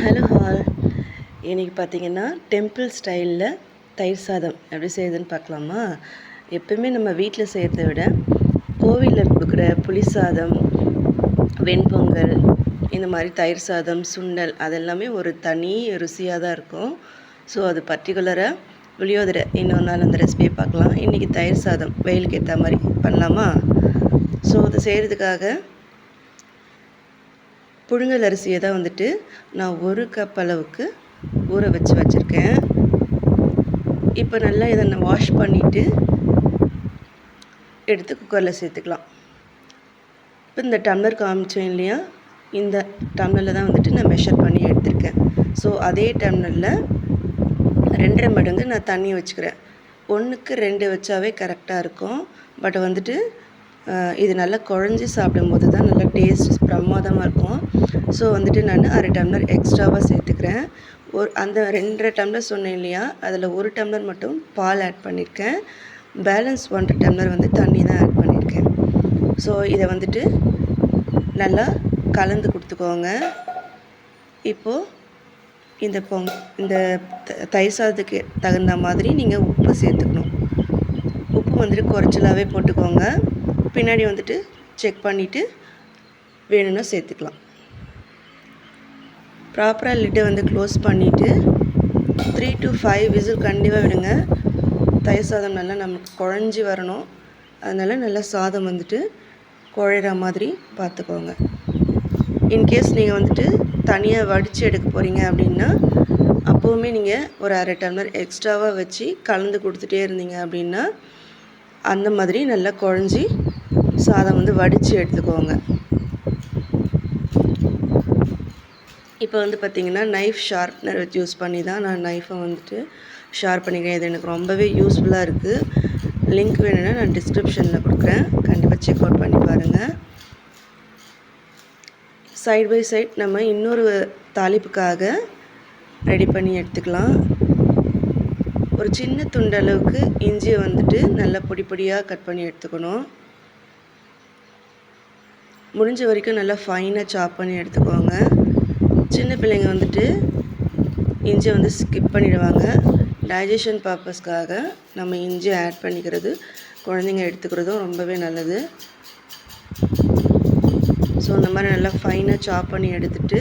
Hello hall. இன்றைக்கி பார்த்தீங்கன்னா temple ஸ்டைலில் தயிர் சாதம் எப்படி செய்யுதுன்னு பார்க்கலாமா? எப்பவுமே நம்ம வீட்டில் செய்கிறத விட கோவிலில் கொடுக்குற புளி சாதம் வெண்பொங்கல் இந்த மாதிரி தயிர் சாதம் சுண்டல் அதெல்லாமே ஒரு தனி ருசியாக தான் இருக்கும். ஸோ அது பர்டிகுலராக புளியோதரை இன்னொரு நாள் அந்த ரெசிபியை பார்க்கலாம். இன்றைக்கி தயிர் சாதம் வெயிலுக்கு ஏற்ற மாதிரி பண்ணலாமா? ஸோ அதை செய்கிறதுக்காக புழுங்கல் அரிசியை தான் வந்துட்டு நான் ஒரு கப் அளவுக்கு ஊற வச்சு வச்சுருக்கேன். இப்போ நல்லா இதை நான் வாஷ் பண்ணிவிட்டு எடுத்து குக்கரில் சேர்த்துக்கலாம். இப்போ இந்த டம்ளர் காமிச்சேன் இல்லையா? இந்த டம்ளரில் தான் வந்துட்டு நான் மெஷர் பண்ணி எடுத்திருக்கேன். ஸோ அதே டம்ளரில் ரெண்டரை மடங்கு நான் தண்ணி வச்சுக்கிறேன். ஒன்றுக்கு ரெண்டு வச்சாவே கரெக்டாக இருக்கும். பட் வந்துட்டு இது நல்லா குழஞ்சி சாப்பிடும்போது தான் நல்லா டேஸ்ட் பிரமாதமாக இருக்கும். ஸோ வந்துட்டு நான் அரை டம்ளர் எக்ஸ்ட்ராவாக சேர்த்துக்கிறேன். ஒரு அந்த ரெண்டரை டம்ளர் சொன்னேன் இல்லையா அதில் ஒரு டம்ளர் மட்டும் பால் ஆட் பண்ணியிருக்கேன் பேலன்ஸ் ஒன்றரை டம்ளர் வந்து தண்ணி தான் ஆட் பண்ணியிருக்கேன் ஸோ இதை வந்துட்டு நல்லா கலந்து கொடுத்துக்கோங்க. இப்போது இந்த பொங் இந்த தயிர் சாதத்துக்கு தகுந்த மாதிரி நீங்கள் உப்பு சேர்த்துக்கணும். உப்பு வந்துட்டு குறைச்சலாகவே போட்டுக்கோங்க. பின்னாடி வந்துட்டு செக் பண்ணிவிட்டு வேணும்னா சேர்த்துக்கலாம். ப்ராப்பராக லிட்டை வந்து க்ளோஸ் பண்ணிவிட்டு த்ரீ டு ஃபைவ் விசில் கண்டிப்பாக விடுங்க. தயிர் சாதம் நல்லா நமக்கு குழஞ்சி வரணும். அதனால் நல்லா சாதம் வந்துட்டு குழையிற மாதிரி பார்த்துக்கோங்க. இன்கேஸ் நீங்கள் வந்துட்டு தனியாக வடித்து எடுக்க போகிறீங்க அப்படின்னா அப்போவுமே நீங்கள் ஒரு அரை டம்ளர் எக்ஸ்ட்ராவாக வச்சு கலந்து கொடுத்துட்டே இருந்தீங்க அப்படின்னா அந்த மாதிரி நல்லா குழஞ்சி சாதம் வந்து வடித்து எடுத்துக்கோங்க. இப்போ வந்து பார்த்திங்கன்னா நைஃப் ஷார்ப்னர் வச்சு யூஸ் பண்ணி தான் நான் நைஃபை வந்துட்டு ஷார்ப் பண்ணிக்கிறேன். இது எனக்கு ரொம்பவே யூஸ்ஃபுல்லாக இருக்குது லிங்க் வேணும்னா நான் டிஸ்கிரிப்ஷனில் கொடுக்குறேன். கண்டிப்பாக செக் அவுட் பண்ணி பாருங்கள் சைட் பை சைட் நம்ம இன்னொரு தாளிப்புக்காக ரெடி பண்ணி எடுத்துக்கலாம். ஒரு சின்ன துண்டளவுக்கு இஞ்சியை வந்துட்டு நல்லா பொடி பொடியாக கட் பண்ணி எடுத்துக்கணும். முடிஞ்ச வரைக்கும் நல்லா ஃபைனாக சாப் பண்ணி எடுத்துக்கோங்க. சின்ன பிள்ளைங்க வந்துட்டு இஞ்சி வந்து ஸ்கிப் பண்ணிடுவாங்க. டைஜஷன் பர்பஸ்க்காக நம்ம இஞ்சி ஆட் பண்ணிக்கிறது குழந்தைங்க எடுத்துக்கிறதும் ரொம்பவே நல்லது. ஸோ இந்த மாதிரி நல்லா ஃபைனாக சாப் பண்ணி எடுத்துகிட்டு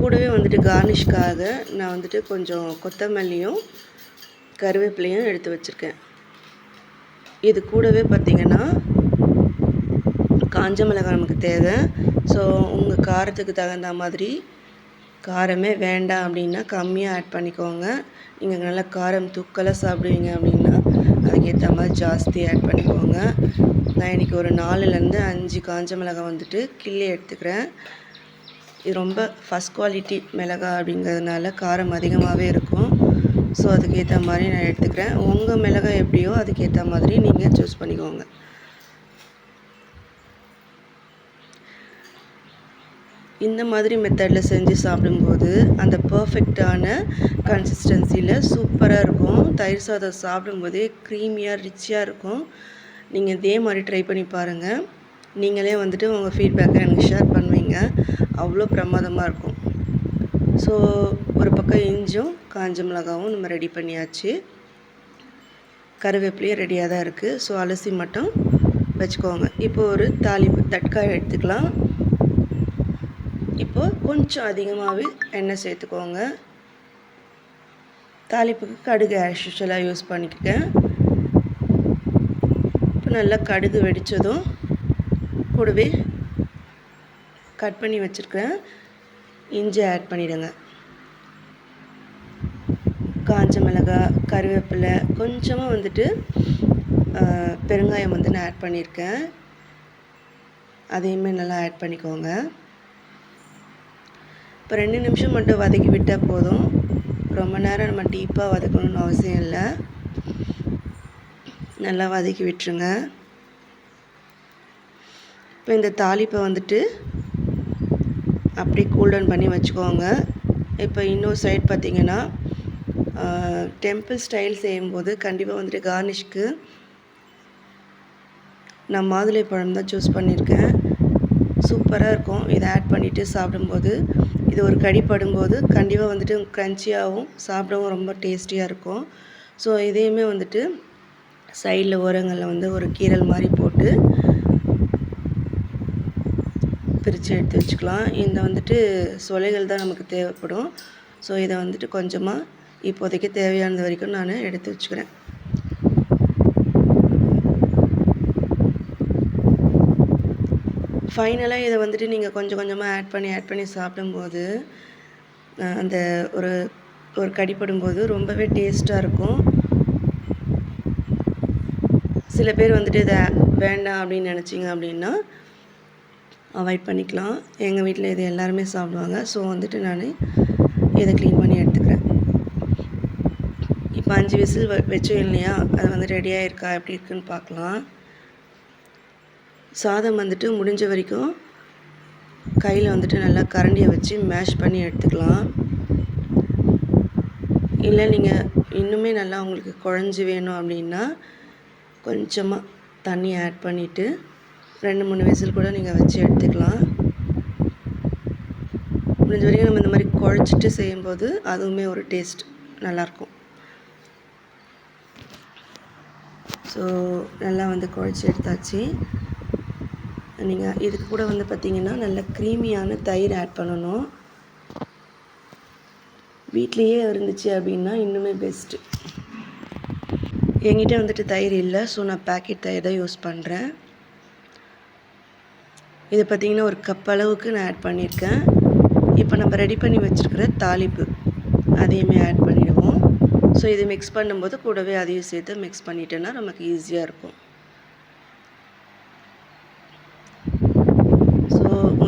கூடவே வந்துட்டு கார்னிஷ்காக நான் வந்துட்டு கொஞ்சம் கொத்தமல்லியும் கருவேப்பிலையும் எடுத்து வச்சுருக்கேன். இது கூடவே பார்த்திங்கன்னா காஞ்ச மிளகாய் நமக்கு தேவை. ஸோ உங்கள் காரத்துக்கு தகுந்த மாதிரி காரமே வேண்டாம் அப்படின்னா கம்மியாக ஆட் பண்ணிக்கோங்க. நீங்கள் நல்லா காரம் தூக்கலாக சாப்பிடுவீங்க அப்படின்னா அதுக்கேற்ற மாதிரி ஜாஸ்தி ஆட் பண்ணிக்கோங்க. நான் இன்றைக்கி ஒரு நாலுலேருந்து அஞ்சு காஞ்ச மிளகாய் வந்துட்டு கிள்ளி எடுத்துக்கிறேன். இது ரொம்ப ஃபஸ்ட் குவாலிட்டி மிளகாய் அப்படிங்கிறதுனால காரம் அதிகமாகவே இருக்கும். ஸோ அதுக்கேற்ற மாதிரி நான் எடுத்துக்கிறேன். உங்கள் மிளகாய் எப்படியோ அதுக்கேற்ற மாதிரி நீங்கள் சூஸ் பண்ணிக்கோங்க. இந்த மாதிரி மெத்தடில் செஞ்சு சாப்பிடும்போது அந்த பர்ஃபெக்டான கன்சிஸ்டன்சியில் சூப்பராக இருக்கும். தயிர் சாதம் சாப்பிடும்போதே க்ரீமியாக ரிச்சியாக இருக்கும். நீங்கள் இதே மாதிரி ட்ரை பண்ணி பாருங்கள் நீங்களே வந்துட்டு உங்கள் ஃபீட்பேக்கை எனக்கு ஷேர் பண்ணுவீங்க. அவ்வளோ பிரமாதமாக இருக்கும். ஸோ ஒரு பக்கம் இஞ்சும் காஞ்ச மிளகாவும் நம்ம ரெடி பண்ணியாச்சு. கருவேப்பிலையும் ரெடியாக தான் இருக்குது ஸோ அலசி மட்டும் வச்சுக்கோங்க. இப்போ ஒரு தாளிப்பு தட்காய் எடுத்துக்கலாம். இப்போது கொஞ்சம் அதிகமாகவே எண்ணெய் சேர்த்துக்கோங்க. தாளிப்புக்கு கடுகு ஆஷுஷலாக யூஸ் பண்ணிக்கேன் இப்போ நல்லா கடுகு வெடித்ததும் கூடவே கட் பண்ணி வச்சுருக்கேன் இஞ்சி ஆட் பண்ணிவிடுங்க காஞ்ச மிளகாய் கருவேப்பிலை கொஞ்சமாக வந்துட்டு பெருங்காயம் வந்து நான் ஆட் பண்ணியிருக்கேன் அதையுமே நல்லா ஆட் பண்ணிக்கோங்க. இப்போ ரெண்டு நிமிஷம் மட்டும் வதக்கி விட்டால் போதும். ரொம்ப நேரம் நம்ம டீப்பாக வதக்கணும்னு அவசியம் இல்லை. நல்லா வதக்கி விட்டுருங்க. இப்போ இந்த தாளிப்பை வந்துட்டு அப்படியே கூல்டவுன் பண்ணி வச்சுக்கோங்க. இப்போ இன்னொரு சைட் பார்த்திங்கன்னா டெம்பிள் ஸ்டைல் செய்யும்போது கண்டிப்பாக வந்துட்டு கார்னிஷ்க்கு நான் மாதுளை பழம் தான் சூஸ் பண்ணியிருக்கேன். சூப்பராக இருக்கும். இதை ஆட் பண்ணிவிட்டு சாப்பிடும்போது இது ஒரு கடி படும்போது கண்டிப்பாக வந்துட்டு க்ரன்ச்சியாகவும் சாப்பிடவும் ரொம்ப டேஸ்டியாக இருக்கும். ஸோ இதையுமே வந்துட்டு சைடில் ஓரங்களில் வந்து ஒரு கீரல் மாதிரி போட்டு பிரித்து எடுத்து வச்சுக்கலாம். இந்த வந்துட்டு சொலைகள் தான் நமக்கு தேவைப்படும். ஸோ இதை வந்துட்டு கொஞ்சமாக இப்போதைக்கு தேவையானது வரைக்கும் நான் எடுத்து வச்சுக்கிறேன். ஃபைனலாக இதை வந்துட்டு நீங்கள் கொஞ்சம் கொஞ்சமாக ஆட் பண்ணி ஆட் பண்ணி சாப்பிடும்போது அந்த ஒரு ஒரு கடிப்படும்போது ரொம்பவே டேஸ்ட்டாக இருக்கும். சில பேர் வந்துட்டு இதை வேண்டாம் அப்படின்னு நினச்சிங்க அப்படின்னா அவாய்ட் பண்ணிக்கலாம். எங்கள் வீட்டில் இது எல்லாருமே சாப்பிடுவாங்க. ஸோ வந்துட்டு நான் இதை க்ளீன் பண்ணி எடுத்துக்கிறேன். இப்போ அஞ்சு விசில் வ வச்சோம் இல்லையா? அது வந்து ரெடியாக இருக்கா? எப்படி இருக்குன்னு பார்க்கலாம். சாதம் வந்துட்டு முடிஞ்ச வரைக்கும் கையில் வந்துட்டு நல்லா கரண்டியை வச்சு மேஷ் பண்ணி எடுத்துக்கலாம். இல்லை நீங்கள் இன்னுமே நல்லா உங்களுக்கு குழஞ்சி வேணும் அப்படின்னா கொஞ்சமாக தண்ணி ஆட் பண்ணிவிட்டு ரெண்டு மூணு விசில் கூட நீங்கள் வச்சு எடுத்துக்கலாம். முடிஞ்ச வரைக்கும் நம்ம இந்த மாதிரி குழச்சிட்டு செய்யும்போது அதுவுமே ஒரு டேஸ்ட் நல்லாயிருக்கும். ஸோ நல்லா வந்து குழச்சி எடுத்தாச்சு. நீங்கள் இதுக்கு கூட வந்து பார்த்திங்கன்னா நல்ல க்ரீமியான தயிர் ஆட் பண்ணணும். வீட்லேயே இருந்துச்சு அப்படின்னா இன்னுமே பெஸ்ட்டு என்கிட்ட வந்துட்டு தயிர் இல்லை ஸோ நான் பேக்கெட் தயிர் தான் யூஸ் பண்ணுறேன் இதை பார்த்திங்கன்னா ஒரு கப் அளவுக்கு நான் ஆட் பண்ணியிருக்கேன் இப்போ நம்ம ரெடி பண்ணி வச்சுருக்கிற தாளிப்பு அதையுமே ஆட் பண்ணிவிடுவோம் ஸோ இது மிக்ஸ் பண்ணும்போது கூடவே அதையும் சேர்த்து மிக்ஸ் பண்ணிட்டேன்னா நமக்கு ஈஸியாக இருக்கும் ஸோ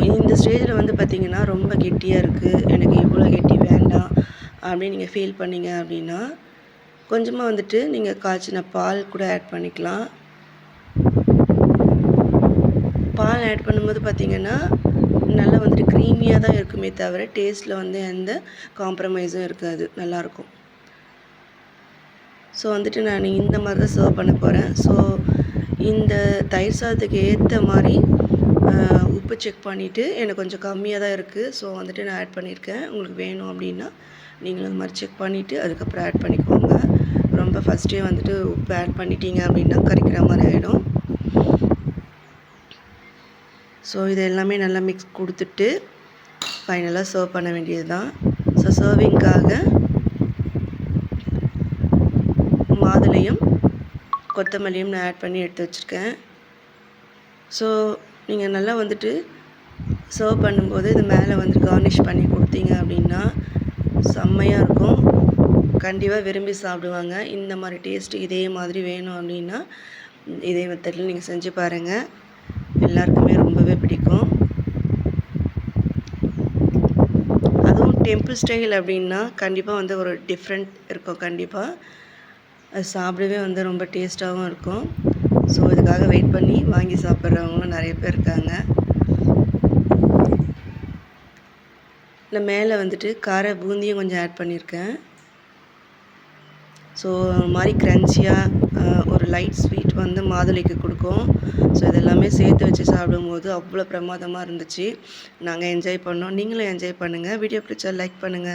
இந்த ஸ்டேஜில் வந்து பார்த்திங்கன்னா ரொம்ப கெட்டியாக இருக்குது எனக்கு இவ்வளோ கெட்டி வேண்டாம். அப்படின்னு நீங்கள் ஃபீல் பண்ணீங்க அப்படின்னா கொஞ்சமாக வந்துட்டு நீங்கள் காய்ச்சின பால் கூட ஆட் பண்ணிக்கலாம். பால் ஆட் பண்ணும்போது பார்த்திங்கன்னா நல்லா வந்துட்டு க்ரீமியாக தான் இருக்குமே தவிர டேஸ்ட்டில் வந்து எந்த காம்ப்ரமைஸும் இருக்காது. நல்லாயிருக்கும் ஸோ வந்துட்டு நான் இந்த மாதிரி தான் சர்வ் பண்ண போகிறேன் ஸோ இந்த தயிர் சாதத்துக்கு ஏற்ற மாதிரி உப்பு செக் பண்ணிவிட்டு எனக்கு கொஞ்சம் கம்மியாக தான் இருக்குது ஸோ வந்துட்டு நான் ஆட் பண்ணியிருக்கேன் உங்களுக்கு வேணும் அப்படின்னா நீங்களும் இந்த மாதிரி செக் பண்ணிவிட்டு அதுக்கப்புறம் ஆட் பண்ணிக்கோங்க. ரொம்ப ஃபஸ்ட்டே வந்துட்டு உப்பு ஆட் பண்ணிட்டீங்க அப்படின்னா கறிக்கிற மாதிரி ஆகிடும் ஸோ இது எல்லாமே நல்லா மிக்ஸ் கொடுத்துட்டு ஃபைனலாக சர்வ் பண்ண வேண்டியது தான் ஸோ சர்விங்க்காக மாதுளையும் கொத்தமல்லியும் நான் ஆட் பண்ணி எடுத்து வச்சுருக்கேன். ஸோ நீங்கள் நல்லா வந்துட்டு சர்வ் பண்ணும்போது இது மேலே வந்து கார்னிஷ் பண்ணி கொடுத்தீங்க அப்படின்னா செம்மையாக இருக்கும். கண்டிப்பாக விரும்பி சாப்பிடுவாங்க. இந்த மாதிரி டேஸ்ட்டு இதே மாதிரி வேணும் அப்படின்னா இதே மெத்தடில் நீங்கள் செஞ்சு பாருங்கள் எல்லாருக்குமே ரொம்பவே பிடிக்கும். அதுவும் டெம்பிள் ஸ்டைல் அப்படின்னா கண்டிப்பாக வந்து ஒரு டிஃப்ரெண்ட் இருக்கும். கண்டிப்பாக அது சாப்பிடவே வந்து ரொம்ப டேஸ்ட்டாகவும் இருக்கும். ஸோ இதுக்காக வெயிட் பண்ணி வாங்கி சாப்பிட்றவங்களும் நிறைய பேர் இருக்காங்க. இல்லை மேலே வந்துட்டு கார பூந்தியும் கொஞ்சம் ஆட் பண்ணியிருக்கேன் ஸோ ஒரு மாதிரி க்ரன்ச்சியாக ஒரு லைட் ஸ்வீட் வந்து மாதுளைக்கு கொடுக்கும். ஸோ இதெல்லாமே சேர்த்து வச்சு சாப்பிடும்போது அவ்வளோ பிரமாதமாக இருந்துச்சு. நாங்கள் என்ஜாய் பண்ணோம். நீங்களும் என்ஜாய் பண்ணுங்கள் வீடியோ பிடிச்சா லைக் பண்ணுங்கள்